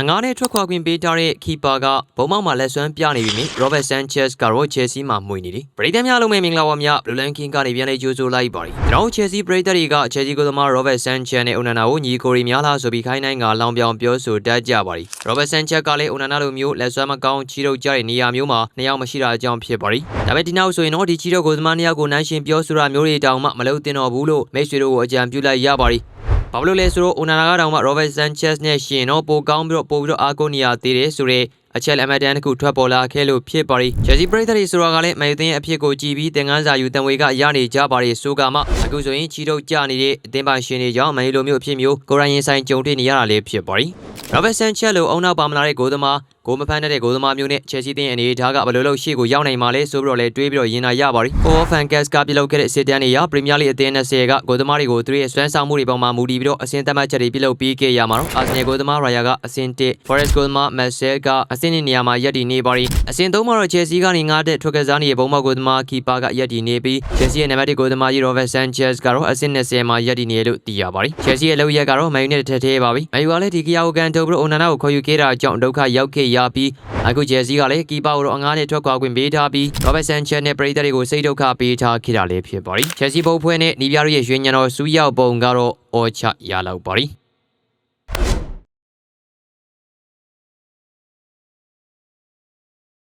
အငားနဲ့ထွက်ခွာခွင့်ပေးထားတဲ့ခီပါကဘုံမောက်မှာလက်စွမ်းပြနေပြီမြင်ရောဘတ်ဆန်ချက်ကတော့ချယ်ဆီမှာမှွေနေတယ်ပရိသတ်များလုံးမဲ့မင်္ဂလာပါများဘလူးလန်ကင်းကနေပြန်လေးကြိုးဆိုလိုက်ပါရီကျွန်တော်ချယ်ဆီပရိသတ်တွေကချယ်ဆီကိုသမားရောဘတ်ဆန်ချက်နဲ့အူနနာကိုညီကိုရီများလားဆိုပြီးခိုင်းနိုင်ကလောင်ပြောင်ပြောဆိုတတ်ကြပါရီရောဘတ်ဆန်ချက်ကလည်းအူနနာလိုမျိုးလက်စွမ်းမကောင်းချီတော့ကြတဲ့နေရာမျိုးမှာနှစ်ယောက်မရှိတာအကြောင်းဖြစ်ပါရီဒါပေမဲ့ဒီနောက်ဆိုရင်တော့ဒီချီတော့ကိုသမားနှစ်ယောက်ကိုနိုင်ရှင်ပြောဆိုတာမျိုးတွေတောင်မှမလုပ်သင့်တော့ဘူးလို့မိတ်ဆွေတို့ကိုအကြံပြုလိုက်ရပါရီ ဘာလို့လဲဆိုတော့အိုနာနာကတောင်မှ Robert Sanchez နဲ့ရှင်တော့ပိုကောင်းပြီးတော့ပိုပြီးတော့အားကိုးနေရသေးတယ်ဆိုတော့အချက်လက်အမတ်တန်းတစ်ခုထွက်ပေါ်လာခဲ့လို့ဖြစ်ပါရီ Chelsea ပရိသတ်တွေဆိုတာကလည်းမယူသင်းရဲ့အဖြစ်ကိုကြည်ပြီးတင်ငန်းစာယူတန်ဝေကရနေကြပါရီဆိုကမှအခုဆိုရင်ချီတော့ကြနေတဲ့အသင်းပိုင်ရှင်တွေကြောင့်မယူလိုမျိုးအဖြစ်မျိုးကိုရိုင်းရင်ဆိုင်ကြုံတွေ့နေရတာလည်းဖြစ်ပါရီ Robert Sanchez လိုအုံနောက်ပါမလာတဲ့ဂိုးသမားဂိုးမဖမ်းတတ်တဲ့ဂိုးသမားမျိုးနဲ့ Chelsea တင်းအနေထားကဘယ်လိုလုပ်ရှေ့ကိုရောက်နိုင်မှာလဲဆိုပြီးတော့လဲတွေးပြီးတော့ရင်နာရပါရီ Paul Van Gaal ကပြုလုပ်ခဲ့တဲ့စစ်တမ်းတွေရ Premier League အသင်း20ကဂိုးသမားတွေကိုသူတို့ရဲ့စွမ်းဆောင်မှုတွေပေါ်မှာမူတည်ပြီးတော့အဆင့်သတ်မှတ်ချက်တွေပြုလုပ်ပြီးခဲ့ရမှာတော့ Arsenal ဂိုးသမား Raya ကအဆင့်1 Forest ဂိုးသမား Marcel ကအဆင့်2နေရာမှာရပ်တည်နေပါရီအဆင့်3မှာတော့ Chelsea ကနေငားတဲ့ထွက်ကစားနေတဲ့ဘုံမောက်ဂိုးသမား Keeper ကရပ်တည်နေပြီး Chelsea ရဲ့နံပါတ်1ဂိုးသမားကြီး Robert Sanchez ကတော့အဆင့်20မှာရပ်တည်နေလို့သိရပါရီ Chelsea ရဲ့လောက်ရက်ကတော့ Man United ထက်သေးပါပြီ။ Man U ကလည်းဒီကရောက်ကန်ထုတ်ပြီးတော့ Onana ကိုခေါ်ယူခဲ့တာကြောင့်ဒုက္ခရောက်ခဲ့ရပြီးအခု Chelsea ကလည်းကီပါကိုတော့အငားနဲ့ထွက်ခွာခွင့်ပေးထားပြီး Robert Sanchez နဲ့ပရိသတ်တွေကိုစိတ်ဒုက္ခပေးထားခဲ့တာလည်းဖြစ်ပါရီ။ Chelsea ဘုတ်ဖွဲ့နဲ့နီးပြားရဲ့ရွှေညံတော်စူးရောက်ပုံကတော့အော်ချရလောက်ပါရီ။